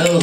Alô.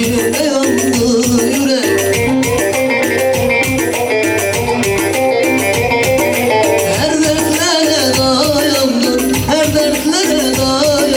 Yine yürek Her dertlere dayandım Her dertlere dayandım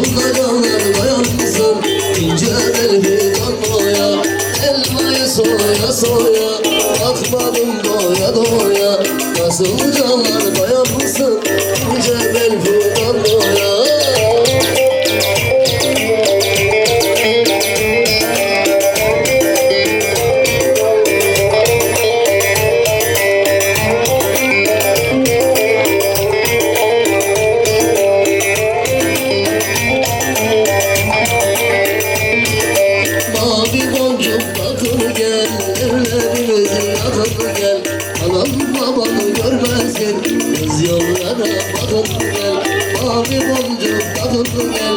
Nasıl da canlar dayanmışsın İnce fidan boya Elmayı soya soya. Bakmadım doya doya Nasıl canlar bakın gel bakır gel.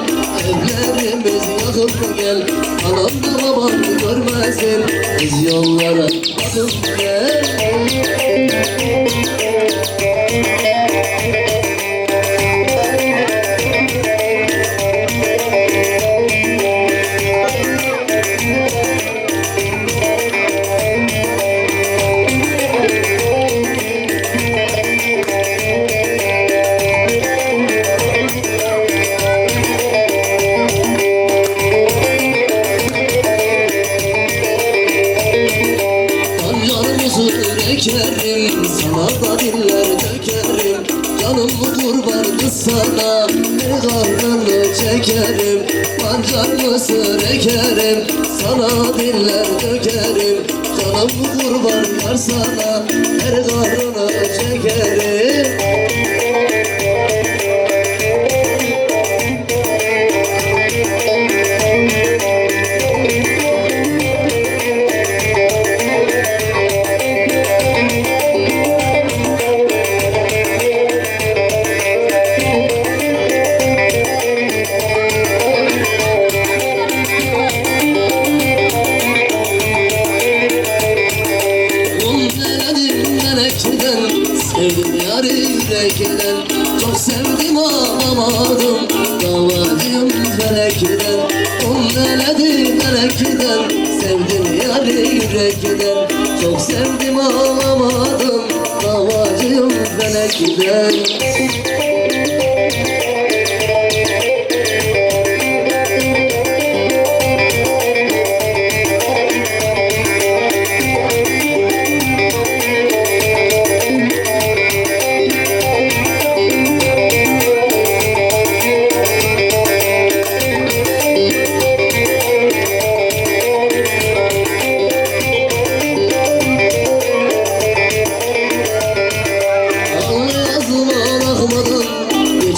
Evlerimiz yakın gel. Anam da babanı görmezsin. Kız yollara bakın gel Canım kurban kız sana Bir karnını çekerim. Pancar mısır ekerim Sana diller dökerim. Canım kurban var sana Her karnını çekerim yürekten Çok sevdim ağlamadım Davacıyım felekten On eledi felekten Sevdim yarı yürekten Çok sevdim ağlamadım Davacıyım felekten Allah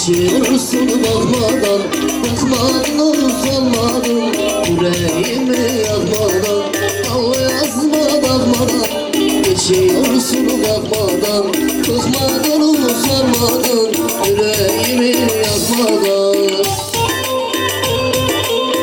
Açılırsın bakmadan Bakmadan usanmadan Yüreğimi yazmadan Al yazma bakmadan Geçiyorsun bakmadan